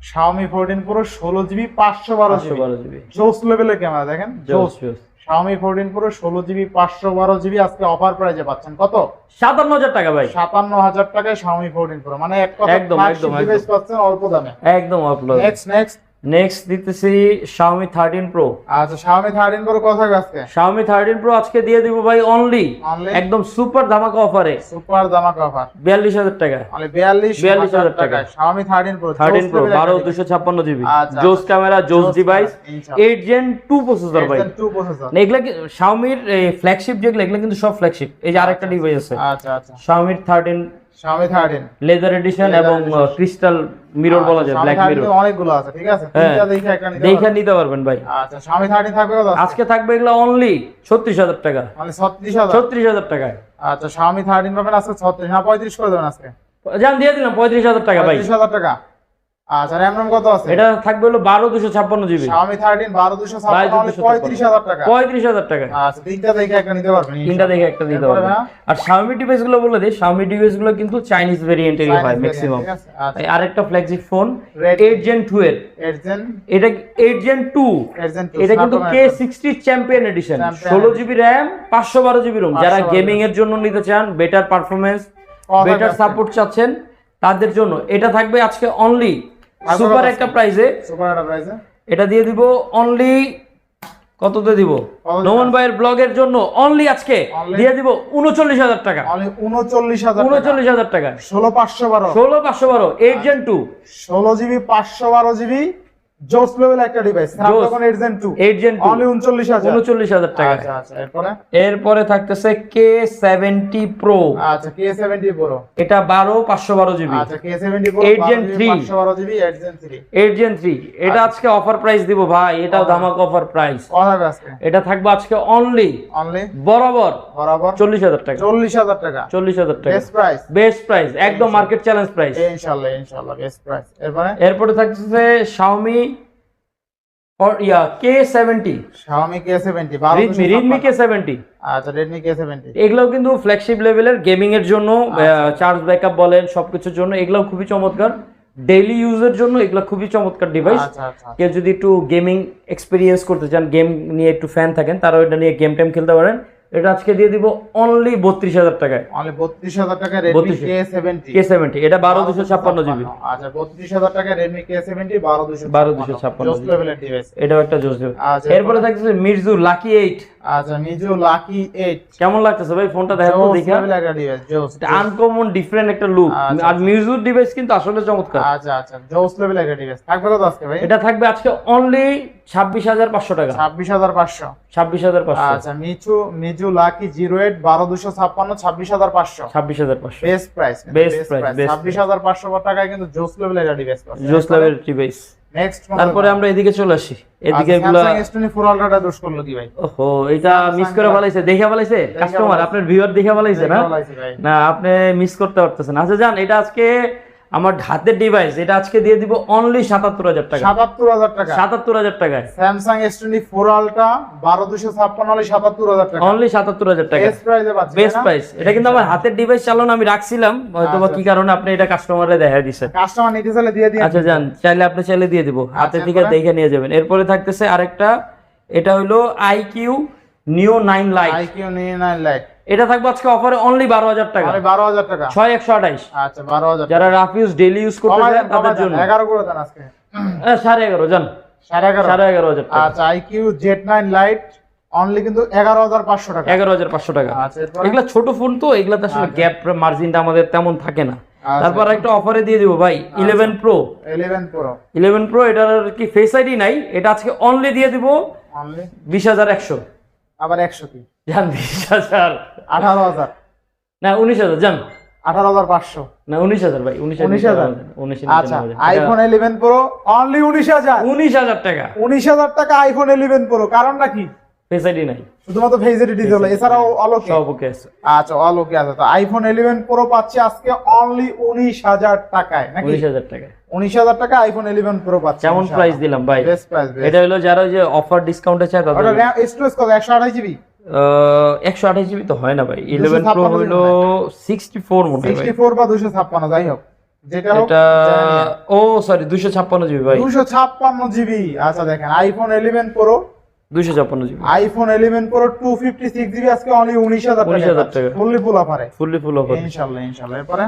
Xiaomi 14 Pro 16 জিবি 512 পাঁচশো জিবি। জোস লেভেলের ক্যামেরা দেখেন? জোস জোস। Xiaomi 14 Pro 16 জিবি 512 জিবি আজকে অফার প্রাইসে পাচ্ছেন। কত? সাতান্ন হাজার টাকা ভাই। 57000 টাকায় Xiaomi 14 Pro মানে এক কথা একদম, একদম, পাচ্ছেন অল্প দামে। একদম আপলোড নেক্সট নেক্সট নেক্সট দিতেছি Xiaomi 13 Pro আচ্ছা Xiaomi 13 Pro কত থাকবে আজকে? Xiaomi 13 Pro আজকে দিয়ে দিব ভাই অনলি একদম সুপার ধামাকা অফারে সুপার দামাকা অফার বিয়াল্লিশ হাজার টাকা। মানে 42 42,000 টাকা। Xiaomi 13 Pro থার্টিন জোস প্রো level বারো দুশো ছাপ্পান্ন জিবি আচ্ছা, জোস ক্যামেরা জোস ডিভাইস camera, ইনশাআল্লাহ। এইট জেন টু প্রসেসর ভাই। Ryzen 2 processor এগুলা কি শাওমির ফ্ল্যাগশিপ যেগুলো এগুলো কিন্তু সব ফ্ল্যাগশিপ এই যে আরেকটা ডিভাইস আছে। আচ্ছা আচ্ছা। শাওমির থার্টিন Xiaomi 13 লেদার এডিশন এবং ক্রিস্টাল মিরর বলা যায় ব্ল্যাক মিরর অনেকগুলো আছে ঠিক আছে? হ্যাঁ। তিনটা দেখে একটা নিতে দেখে পারবেন। নিতে পারবেন ভাই। আচ্ছা Xiaomi 13 থাকবে কত আজকে থাকবে এগুলো অনলি ছত্রিশ হাজার টাকা। মানে 36000 ছত্রিশ হাজার টাকায়। আচ্ছা Xiaomi 13 পাবেন আজকে 36 না 35 করে দেবেন আজকে। জান দিয়ে দিলাম পঁয়ত্রিশ হাজার টাকা ভাই। 35000 টাকা। আচ্ছা RAM ROM কত আছে? এটা থাকবে হলো বারো দুশো ছাপ্পান্ন জিবি Xiaomi 13 12256 মানে 35000 টাকা। পঁয়ত্রিশ হাজার টাকা। আচ্ছা তিনটা দেখে একটা নিতে পারবেন তিনটা দেখে একটা আর Xiaomi ডিভাইসগুলো বলে দিই Xiaomi ডিভাইসগুলো কিন্তু চাইনিজ ভেরিয়েন্টেরই হয় ম্যাক্সিমাম? আচ্ছা। আরেকটা ফ্ল্যাগশিপ ফোন Redmi। 8 জেন 2 এর 8 Gen এটা 8 জেন 2 8 Gen 2 এটা কিন্তু Snapdragon K sixty champion edition Champion ষোলো জিবি র্যাম পাঁচশো বারো জিবি রোম যারা গেমিং এর জন্য নিতে চান বেটার পারফরমেন্স বেটার সাপোর্ট চাচ্ছেন তাদের জন্য। এটা থাকবে আজকে অনলি সুপার একটা প্রাইজে। সুপার একটা প্রাইসে এটা দিয়ে দিব অনলি কততে দিব? নমন ভাইয়ের ব্লগ ভাইয়ের ব্লগের জন্য অনলি আজকে। দিয়ে দিব উনচল্লিশ হাজার টাকা। উনচল্লিশ হাজার টাকা। উনচল্লিশ হাজার টাকা। 16512 ষোলো পাঁচশো বারো eight gen two 16 GB 512 GB জোস লেভেল একটা device Snapdragon 8 Gen 2 eight gen two only 39000 উনচল্লিশ হাজার টাকা আচ্ছা আচ্ছা এরপরে? এরপরে থাকতেছে কে সেভেন্টি আচ্ছা K70 Pro এটা বারো পাঁচশো বারো আচ্ছা K70 Pro 8 Gen 3 512 GB 8 Gen 3 eight gen three এটা আজকে অফার প্রাইস দিব ভাই এটাও ধামাক অফার প্রাইস আজকে। এটা থাকবে আজকে অনলি অনলি বরাবর। বরাবর। চল্লিশ হাজার টাকা। 40000 টাকা। চল্লিশ হাজার টাকা। বেস্ট প্রাইস বেস্ট প্রাইস একদম মার্কেট চ্যালেঞ্জ প্রাইস ইনশাআল্লাহ ইনশাআল্লাহ বেস্ট প্রাইস এরপরে? এরপরে থাকতেছে শাওমি ইয়া K seventy Xiaomi K70 Redmi Redmi K seventy আচ্ছা Redmi K70 এগুলোও কিন্তু ফ্ল্যাগশিপ লেভেলের গেমিং এর জন্য আচ্ছা। চার্জ ব্যাকআপ বলেন সবকিছুর জন্য এগুলোও খুবই চমৎকার। ডেইলি ইউজের জন্য এগুলো খুবই চমৎকার ডিভাইস আচ্ছা আচ্ছা। কেউ যদি একটু গেমিং এক্সপিরিয়েন্স করতে চান গেম নিয়ে একটু ফ্যান থাকেন তারা এটা নিয়ে গেম টাইম খেলতে পারেন। এটা আজকে দিয়ে দিব অনলি বত্রিশ হাজার টাকায়। অনলি 32000 টাকা Redmi 32,000 K70 কে সেভেন্টি এটা বারো দুশো ছাপ্পান্ন জিবি আচ্ছা 32000 টাকা Redmi K70 12256 12256 জোস লেভেলের ডিভাইস এটাও একটা জোস দেবে আচ্ছা এরপরে থাকতেছে মির্জু লাকি এইট আচ্ছা মিজু লাকি 8 কেমন লাগতেছে ভাই ফোনটা দেখা তো দেখা লেভেলের একটা ডিভাইস জোস আনকমন ডিফারেন্ট একটা লুক আচ্ছা, আর মিউজিক ডিভাইস কিন্তু আসলে চমৎকার। আচ্ছা আচ্ছা জোস লেভেলের একটা ডিভাইস থাকবে আজকে ভাই? এটা থাকবে আজকে অনলি ছাব্বিশ হাজার পাঁচশো টাকা। 26500 ছাব্বিশ হাজার পাঁচশো। আচ্ছা মিচু মিজু লাকি 08 12256 26500 ছাব্বিশ হাজার পাঁচশো। Best price Best price, best 26500 টাকায় কিন্তু জোস লেভেলের ডিভাইস জোস লেভেল ডিভাইস নেক্সট তারপরে আমরা এদিকে চলে আসি। এদিকে এগুলা স্যামসাং S24 আলট্রাটা দোষ করল কি ভাই? ওহো এটা মিস করে ফেলাইছে। দেখে ফেলাইছে? কাস্টমার আপনার ভিউয়ার দেখে ফেলাইছে না। না আপনি মিস করতে পারতেছেন। আচ্ছা জান এটা আজকে আমার হাতের ডিভাইস এটা আজকে দিয়ে দিব অনলি সাতাত্তর হাজার টাকা। সাতাত্তর হাজার টাকা। সাতাত্তর হাজার টাকায়। Samsung S twenty four ultra বারো দুশো ছাপ্পান্ন হলে সাতাত্তর হাজার টাকা। অনলি সাতাত্তর হাজার টাকা। বেস্ট প্রাইসে এটা কিন্তু আমার হাতের ডিভাইস চালানো আমি রাখছিলাম হয়তো বা আচ্ছা। কি কারণে আপনি এটা কাস্টমারে দেখা দিচ্ছেন কাস্টমার নিতে চাইলে দিয়ে দিন আচ্ছা যান চাইলে আপনি চাইলে দিয়ে দিব। হাতে আচ্ছা, থেকে দেখে নিয়ে যাবেন। এরপরে থাকতেছে আরেকটা এটা হলো iQOO neo nine lite iQOO neo nine lite এটা থাকবে আজকে অফারে অনলি বারো হাজার টাকা। বারো হাজার টাকা। ছয় একশো আঠাইশ। আচ্ছা বারো হাজার যারা রাফ ইউজ ডেলি ইউজ করতে কমাই তাদের জন্য। এগারো করে দেন আজকে। সাড়ে এগারো যান সাড়ে এগারো। সাড়ে এগারো হাজার আচ্ছা iQOO Z nine lite only কিন্তু এগারো হাজার পাঁচশো টাকা। এগারো হাজার পাঁচশো টাকা। আচ্ছা এগুলা ছোট ফোন তো এগুলাতে আসলে গ্যাপ মার্জিনটা আমাদের তেমন থাকে না। আচ্ছা। তারপর একটা অফারে দিয়ে দিব ভাই eleven pro eleven pro eleven pro এটার কি ফেস আইডি নাই এটা আজকে অনলি দিয়ে দিব বিশ হাজার একশো। আবার একশো কি যান বিশ হাজার। আঠারো হাজার। না উনিশ হাজার যান আঠারো হাজার পাঁচশো। না উনিশ হাজার ভাই উনিশ উনিশ হাজার? উনিশ আচ্ছা আইফোন ইলেভেন প্রো অনলি উনিশ হাজার। উনিশ হাজার টাকা। উনিশ হাজার টাকা আইফোন ইলেভেন প্রো কারণটা কি? ফেস আইডি নাই। শুধুমাত্র ফেসিলিটি হলো এছাড়াও অলোকে সব ওকে আছে। আচ্ছা অলোকে আছে। তো আইফোন ইলেভেন প্রো পাচ্ছি আজকে অনলি উনিশ হাজার টাকায় নাকি? উনিশ হাজার টাকা আইফোন প্রো পাচ্ছি কেমন প্রাইস দিলাম ভাই। বেস্ট প্রাইস এটা হলো যারা যে অফার ডিসকাউন্টে চায় ওটা স্টোরেজ কত? একশো আঠাশ জিবি একশো আঠাশ জিবি তো হয় না ভাই। ইলেভেন প্রো 256 হইল সিক্সটি ফোর সিক্সটি ফোর বা দুশো ছাপ্পান্ন যাই হোক। যেটা ও সরি দুশো ছাপ্পান্ন জিবি ভাই। দুশো ছাপ্পান্ন জিবি আচ্ছা দেখেন আইফোন ইলেভেন প্রো দুশো ছাপ্পান্ন GB. IPhone eleven pro two fifty six GB আজকে অনলি উনিশ হাজার 19,000 টাকা। ফুললি ফুল অফারে ফুললি ফুল অফার ইনশাল্লাহ ইনশাল্লাহ। এরপরে?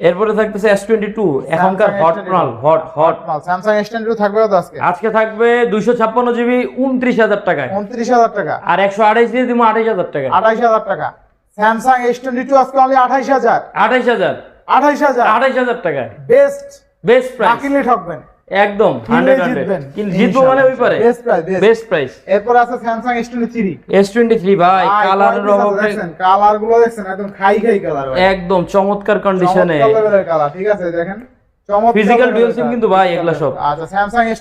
এরপরে থাকতেছে এস টোয়েন্টি টু এখনকার হট মাল hot hot Samsung S ten থাকবে আজকে? আজকে থাকবে দুইশো ছাপ্পান্ন জিবি উনত্রিশ হাজার টাকায়। উনত্রিশ হাজার টাকা। আর একশো আঠাইশ দিয়ে দিব আঠাইশ হাজার টাকা। আঠাইশ হাজার টাকা। স্যামসাং এস টোয়েন্টি টু আজকে অনলি আঠাইশ হাজার। আঠাইশ হাজার। আঠাইশ হাজার। আঠাইশ হাজার টাকায়। বেস্ট বেস্ট প্রাইস বাকিলে ঠকবেন। একদম জিতবো মানে ওই পারে। বেস্ট প্রাইস বেস্ট প্রাইস এরপর আছে Samsung S twenty three S twenty three ভাই কালারের অভাবে দেখছেন? কালারগুলো দেখছেন? একদম খাই খাই কালার একদম চমৎকার কন্ডিশনে কালার ঠিক আছে? দেখেন। কিন্তু ভাই এগুলা সব। আচ্ছা স্যামসাং এস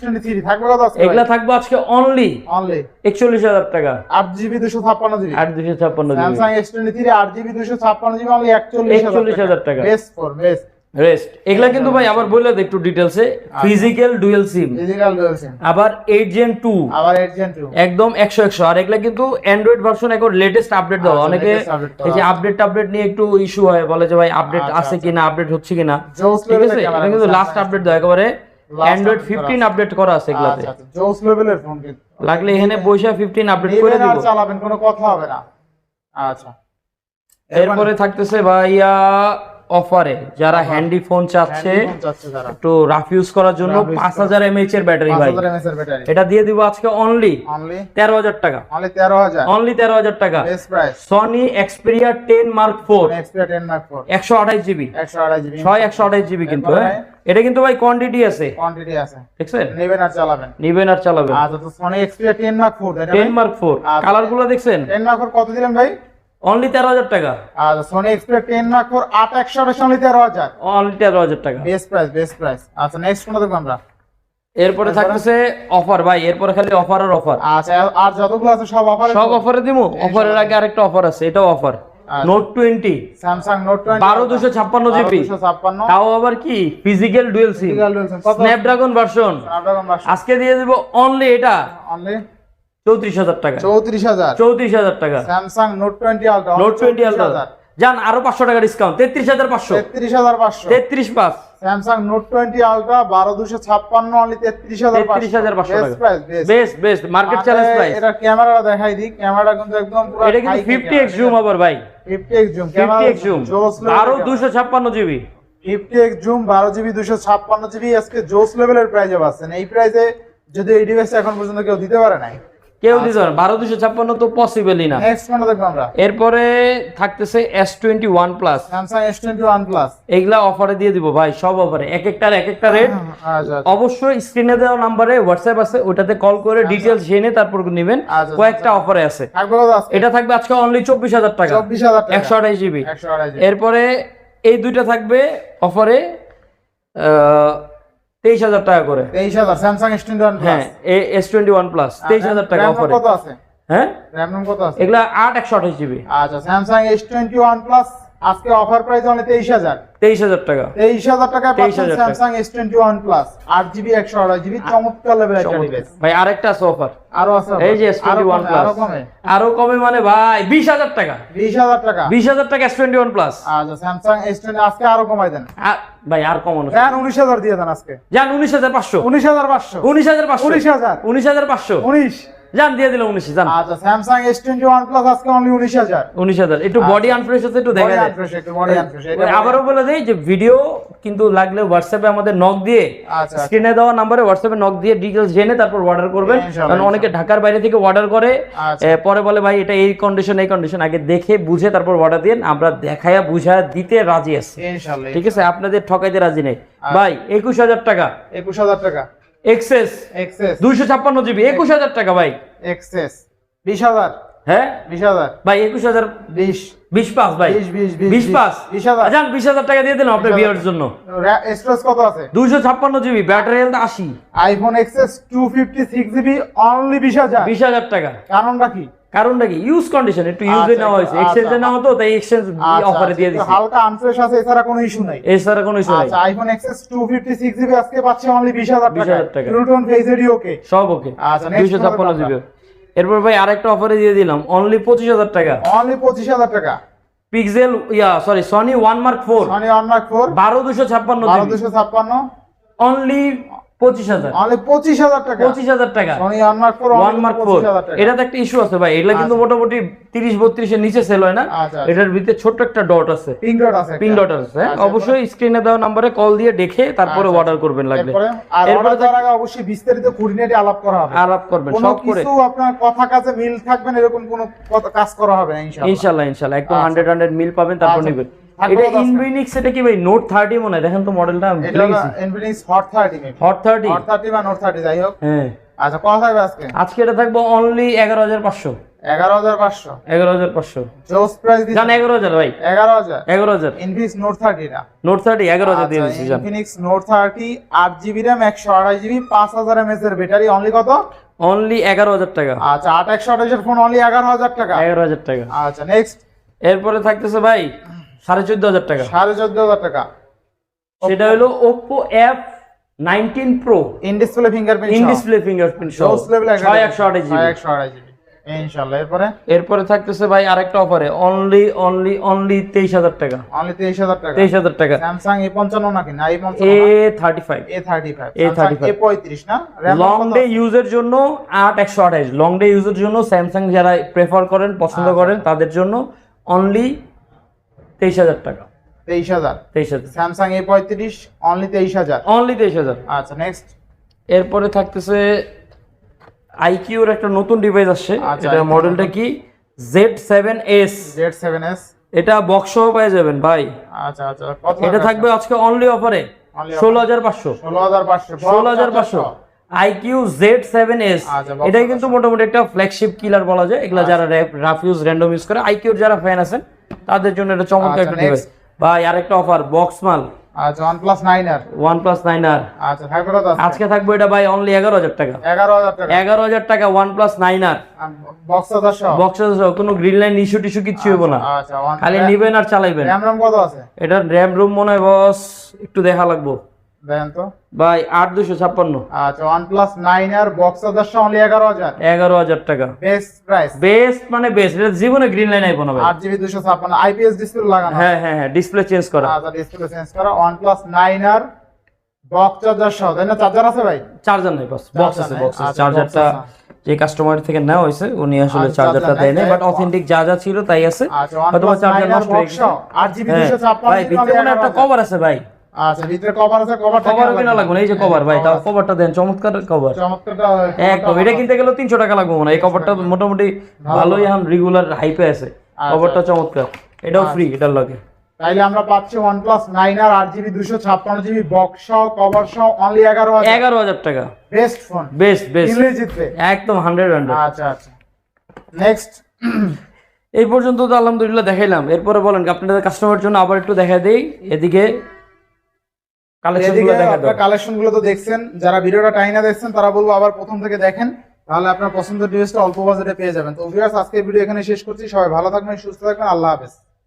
থাকবে কত আজকে এগুলা থাকবে আজকে অনলি অনলি একচল্লিশ হাজার টাকা। আট জিবি দুশো ছাপ্পান্ন জিবি আট দুশো ছাপ্পান্ন স্যামসাং এস থ্রি আট জিবি দুশো ছাপ্পান্ন জিবি অনলি একচল্লিশ 41,000 টাকা। বেস্ট ফোর বেস্ট রেস্ট এগুলা কিন্তু ভাই আবার বললে একটু ডিটেলসে। Physical dual SIM physical dual SIM আবার এইট জেন টু আবার এইট জেন টু একদম একশো একশো। আর এগুলা কিন্তু অ্যান্ড্রয়েড ভার্সন এখন লেটেস্ট আপডেট আচ্ছা, অনেকে এই যে আপডেট আপডেট নিয়ে একটু ইস্যু হয় বলে যে ভাই আপডেট আচ্ছা, আছে আচ্ছা। কিনা আপডেট হচ্ছে কিনা। ঠিক আছে? এটা কিন্তু লাস্ট আপডেট দেওয়া। একেবারে অ্যান্ড্রয়েড update ফিফটিন করা আপডেট করা আছে এগুলাতে। জোস লেভেলের ফোন লাগলে এখানে বসে ফিফটিন আপডেট করে দিব। চালাবেন কোনো কথা হবে না। আচ্ছা। এরপরে থাকতেছে ভাইয়া অফারে যারা হ্যান্ডি ফোন চাচ্ছে একটু রাফ ইউজ করার জন্য পাঁচ হাজার এমএইচ এর ব্যাটারি ভাই। 5000 mAh এর ব্যাটারি এটা দিয়ে দিব আজকে অনলি তেরো হাজার টাকা। অনলি তেরো হাজার। টাকা। Sony Xperia ten mark four Xperia 10 mark 4 একশো আঠাইশ জিবি 128 জিবি ছয় একশো আঠাইশ জিবি কিন্তু হ্যাঁ? এটা কিন্তু ভাই কোয়ান্টিটি আছে। কোয়ান্টিটি আছে। দেখছেন? নেবেন আর চালাবেন। নিবেন আর চালাবেন। আচ্ছা তো সনি এক্সপিরিয়া 10 মার্ক 4 এটা টেন মার্ক ফোর। কালারগুলো দেখছেন? 10 মার্ক 4 কত দিলেন ভাই? অনলি তেরো হাজার টাকা। আচ্ছা Sony Xperia 10 mark 4 8 128 only 13000 only তেরো হাজার টাকা। বেস্ট প্রাইস বেস্ট প্রাইস আচ্ছা নেক্সট কোনটা দেখব আমরা? এরপরে থাকতেছে অফার ভাই এরপরে খালি অফার আর অফার আচ্ছা আর যতগুলো আছে সব অফারে সব অফারে দিমু? অফারের আগে আরেকটা অফার আছে এটাও offer. Note twenty Samsung note 20 বারো দুশো ছাপ্পান্ন জিবি 256 তাও আবার কি? Physical dual SIM Snapdragon version আজকে দিয়ে দিব অনলি এটা। অনলি চৌত্রিশ হাজার টাকা। 34000 চৌত্রিশ হাজার টাকা। Samsung note 20 ultra note twenty ultra যান আরও পাঁচশো টাকা ডিসকাউন্ট তেত্রিশ হাজার পাঁচশো। 33500 তেত্রিশ পাঁচ। স্যামসাং নোট 20 আলট্রা 12256 অনলি 33500 তেত্রিশ হাজার পাঁচশো best best market challenge price এটা ক্যামেরাটা দেখাই দিই ক্যামেরাটা কিন্তু একদম এটা কিন্তু ফিফটি এক্স জুম আবার ভাই। 50x zoom fifty X zoom আরও দুশো ছাপ্পান্ন GB 50x zoom 12 GB 256 GB আজকে জোস লেভেলের প্রাইসে পাচ্ছেন। এই প্রাইসে যদি এই ডিভাইসটা এখন পর্যন্ত কেউ দিতে পারে নাই কেউ দিতে পারে বারো দুশো ছাপ্পান্ন তো পসিবলই না। এরপরে থাকতেছে S twenty one plus Samsung S21 plus এইগুলা অফারে দিয়ে দিব ভাই সব অফারে এক একটার এক একটা রেট আচ্ছা অবশ্যই স্ক্রিনে দেওয়া নাম্বারে হোয়াটসঅ্যাপ আছে ওটাতে কল করে ডিটেলস জেনে তারপর নেবেন। আচ্ছা, কয়েকটা অফারে আছে। এটা থাকবে আজকে অনলি চব্বিশ হাজার টাকা। 24000 টাকা। একশো আঠাশ জিবি 128 জিবি এরপরে এই দুইটা থাকবে অফারে তেইশ হাজার টাকা করে। 23000 স্যামসাং S21 হ্যাঁ এস টোয়েন্টি ওয়ান প্লাস তেইশ হাজার টাকা অফারে কত আছে? হ্যাঁ? কত আছে? এগুলা আট একশো আঠাশ জিবি আচ্ছা স্যামসাং S21 প্লাস আজকে অফার প্রাইস অনেক তেইশ হাজার। তেইশ হাজার টাকা। তেইশ হাজার টাকায় 23,000 পাচ্ছেন টাকা। Samsung S twenty one plus আট জিবি একশো আড়াই জিবি চমৎকার ভাই আরেকটা আছে অফার আরও আছে এই যে এস টোয়েন্টি ওয়ান প্লাস আরও কমে। আরও কমে মানে ভাই বিশ হাজার টাকা। বিশ হাজার টাকা। বিশ হাজার টাকা এস টোয়েন্টি ওয়ান প্লাস আচ্ছা স্যামসাং এস টোয়েন্টি আজকে আরও কমাই দেন। ভাই আর কমানো দেন উনিশ হাজার দিয়ে দেন আজকে। যান উনিশ হাজার পাঁচশো। উনিশ হাজার পাঁচশো। উনিশ হাজার পাঁচশো। উনিশ হাজার। উনিশ হাজার পাঁচশো। উনিশ। যান দিয়ে দিলাম উনিশ যান আচ্ছা Samsung S twenty one plus আজকে অনলি উনিশ হাজার। উনিশ হাজার। একটু বডি আনফ্রেশ আছে একটু দেখা যায়। একটু unfresh, এটা আবারও বলে দেই যে ভিডিও কিন্তু লাগলে হোয়াটসঅ্যাপে আমাদের নক দিয়ে আচ্ছা, স্ক্রিনে দেওয়া নাম্বারে হোয়াটসঅ্যাপে নক দিয়ে ডিটেলস জেনে তারপর অর্ডার করবেন। কারণ অনেকে ঢাকার বাইরে থেকে অর্ডার করে আচ্ছা। পরে বলে ভাই এটা এই কন্ডিশন এই কন্ডিশন আগে দেখে বুঝে তারপর অর্ডার দিন আমরা দেখায়া বুঝা দিতে রাজি আছি। ইনশাল্লাহ ঠিক আছে? আপনাদের ঠকাইতে রাজি নেই। আচ্ছা। ভাই একুশ হাজার টাকা। একুশ হাজার টাকা। এক্সেস দুইশো ছাপ্পান্ন জিবি একুশ হাজার টাকা ভাই। বিশ হাজার। হ্যাঁ? বিশ হাজার। ভাই একুশ হাজার বিশ। বিশ পাস ভাই। বিশ, বিশ, বিশ, বিশ। বিশ। পাস বিশ হাজার। যান বিশ হাজার টাকা দিয়ে দিলাম আপনার বিয়ের জন্য। স্টোরেজ কত আছে? দুইশো ছাপ্পান্ন জিবি ব্যাটারি হেলথ আশি। IPhone XS two fifty six GB only বিশ হাজার। বিশ হাজার টাকা। কারণটা কি? কারণটা কি? ইউজ কন্ডিশন একটু ইউজে আচ্ছা, নেওয়া হয়েছে। আচ্ছা। এক্সচেঞ্জে নেওয়া হতো তাই এক্সচেঞ্জ আচ্ছা, অফারে দিয়ে আচ্ছা, দিচ্ছি হালকা আনফ্রেশ আছে এছাড়া কোনো ইস্যু নাই। এছাড়া কোনো ইস্যু নাই। আচ্ছা iPhone XS two fifty six GB আজকে পাচ্ছে অনলি বিশ হাজার 20,000 টাকা। টাকা। ট্রুটন ফেস এডি ওকে সব ওকে আচ্ছা, next দুইশো ছাপ্পান্ন model জিবি এরপর ভাই আরেকটা অফারে দিয়ে দিলাম অনলি পঁচিশ হাজার টাকা। অনলি পঁচিশ হাজার টাকা। Pixel yeah sorry Sony one mark four Sony one mark four বারো দুশো ছাপ্পান্ন বারো জিবি দুশো ছাপ্পান্ন। অনলি পঁচিশ হাজার। অনলি পঁচিশ হাজার টাকা। পঁচিশ হাজার টাকা। এটাতে একটা ইস্যু আছে ভাই। কিন্তু মোটামুটি তিরিশ বত্রিশের নিচে সেল হয় না। আচ্ছা, আচ্ছা। এটার ভিতরে ছোট্ট একটা ডট আছে। পিঙ্ক ডট আছে পিন ডট আছে হ্যাঁ? আচ্ছা, অবশ্যই স্ক্রিনে দেওয়া নাম্বারে কল দিয়ে দেখে তারপরে আচ্ছা, অর্ডার করবেন লাগলে এরপরে আগে অবশ্যই বিস্তারিত আলাপ করা হবে। আলাপ করবেন সব করে। কিছু আপনার কথা কাজে মিল থাকবেন এরকম কোনো কাজ করা হবে ইনশাআল্লাহ। একদম আচ্ছা। হান্ড্রেড হান্ড্রেড মিল পাবেন তারপর আচ্ছা। নেবেন। এটা কত ইনফিনিক্স এটা কি ভাই? নোট থার্টি মনে হয়। দেখেন তো মডেলটা এটা হলো Infinix hot 30 hot thirty hot 30 বা নোট 30 যাই হোক। হ্যাঁ। আচ্ছা কত থাকবে আজকে? আজকে এটা থাকব অনলি এগারো হাজার পাঁচশো। 11500 এগারো হাজার পাঁচশো। জোস প্রাইস জান এগারো হাজার ভাই। 11000 এগারো হাজার। ইনফিনিক্স নোট 30 না নোট দিয়ে আচ্ছা জান। Infinix note 30 8GB RAM 128GB 5000 mAh এর ব্যাটারি অনলি কত? অনলি এগারো হাজার টাকা। আচ্ছা 8 128 এর ফোন অনলি 11000 টাকা। এগারো হাজার টাকা। আচ্ছা নেক্সট এরপরে থাকতেছে ভাই সাড়ে চোদ্দ হাজার টাকা। 14500 টাকা। সেটা হলো Oppo F nineteen pro in display fingerprint in display fingerprint সহ। ছয় একশো আঠাশ জিবি 128GB ইনশাআল্লাহ এরপরে? এরপরে থাকতেছে ভাই আরেকটা অফারে। অনলি অনলি অনলি তেইশ হাজার টাকা। অনলি 23000 টাকা। তেইশ হাজার টাকা। স্যামসাং এ পঞ্চান্ন নাকি না এ এ পঞ্চান্ন thirty five A thirty five A35 A পঁয়ত্রিশ না? লং? ডে ইউজের জন্য আট একশো আঠাইশ লং ডে ইউজের জন্য স্যামসাং যারা প্রেফার করেন পছন্দ আচ্ছা। করেন তাদের জন্য অনলি তেইশ হাজার টাকা। তেইশ হাজার? তেইশ হাজার। স্যামসাং এ পঁয়ত্রিশ অনলি তেইশ হাজার? অনলি তেইশ হাজার। আচ্ছা নেক্সট এরপরে থাকতেছে আইকিউর একটা নতুন ডিভাইস আসছে। আচ্ছা, এটা মডেলটা কি? Z seven S Z seven S এটা বক্স সহ পেয়ে যাবেন ভাই। আচ্ছা আচ্ছা এটা থাকবে আজকে অনলি অফারে ষোলো হাজার পাঁচশো। ষোলো হাজার পাঁচশো। ষোলো হাজার পাঁচশো। আইকিউ জেড সেভেন এস আচ্ছা, box কিন্তু মোটামুটি একটা ফ্ল্যাগশিপ কিলার বলা যায়। এগুলা যারা রাফ ইউজ র্যান্ডম ইউজ করে আইকিউর যারা ফ্যান আছেন তাদের জন্য এটা চমৎকার আচ্ছা, একটা ডিভাইস ভাই আরেকটা অফার বক্স মাল। আচ্ছা আচ্ছা কত আজকে? থাকবে এটা ভাই অনলি এগারো হাজার টাকা। এগারো হাজার টাকা। কোনো গ্রিন লাইন ইস্যু টিস্যু কিছু হব না। আচ্ছা খালি নিবেন আর কত আছে? এটা র্যাম রুম মনে হয় বস একটু দেখা লাগবো। তো। ভাই আট দুশো ছাপ্পান্ন। আচ্ছা OnePlus nine R box only এগারো হাজার। এগারো হাজার টাকা। বেস্ট প্রাইস বেস্ট মানে বেস্ট এটা জীবনে গ্রিন লাইন আইবো না ভাই আট জিবি দুশো ছাপ্পান্ন। আইপিএস ডিসপ্লে লাগানো। হ্যাঁ হ্যাঁ হ্যাঁ ডিসপ্লে চেঞ্জ করা। আচ্ছা ডিসপ্লে চেঞ্জ করা। OnePlus nine R box charger সহ তাই না? চার্জার আছে ভাই? চার্জার নেই বস বক্স আছে বক্স আচ্ছা, চার্জারটা যে কাস্টমার থেকে নেওয়া হয়েছে উনি আসলে আচ্ছা, চার্জারটা দেয় নাই বাট অথেন্টিক যা যা ছিল তাই আছে। আচ্ছা হয়তো চার্জার নষ্ট হয়ে গেছে। হ্যাঁ, ভাই ভিতরে একটা কভার আছে ভাই। আচ্ছা ভিতরে কভার আছে কভার কভার কিনা লাগবে এই যে কভার ভাই তাও কভারটা দেন চমৎকার কভার চমৎকারটা একদম এটা কিনতে গেলে তিনশো টাকা লাগবে মনে এই কভারটা মোটামুটি ভালোই এখন রেগুলার হাইপে আছে কভারটা চমৎকার। এটাও ফ্রি এটার লাগে। তাইলে আমরা পাচ্ছি ওয়ান প্লাস আর আট জিবি দুশো ছাপ্পান্ন জিবি বক্স সহ কভার সহ অনলি এগারো হাজার। এগারো হাজার টাকা। বেস্ট ফোন বেস্ট বেস্ট কিনলে জিতবে একদম হান্ড্রেড হান্ড্রেড আচ্ছা আচ্ছা। নেক্সট এই পর্যন্ত তো আলহামদুলিল্লাহ দেখাইলাম। এরপরে বলেন আপনাদের কাস্টমারের জন্য আবার একটু দেখা দেই। এদিকে কালেকশন এদিকে গুলো দেখা আপনার তো দেখছেন যারা ভিডিওটা টাইনা দেখছেন তারা বলব আবার প্রথম থেকে দেখেন তাহলে আপনার পছন্দের ড্রেসটা অল্প বাজেটে পেয়ে যাবেন। তো ভিউয়ার্স আজকে ভিডিও এখানে শেষ করছি। সবাই ভালো থাকবেন সুস্থ থাকবেন আল্লাহ হাফেজ।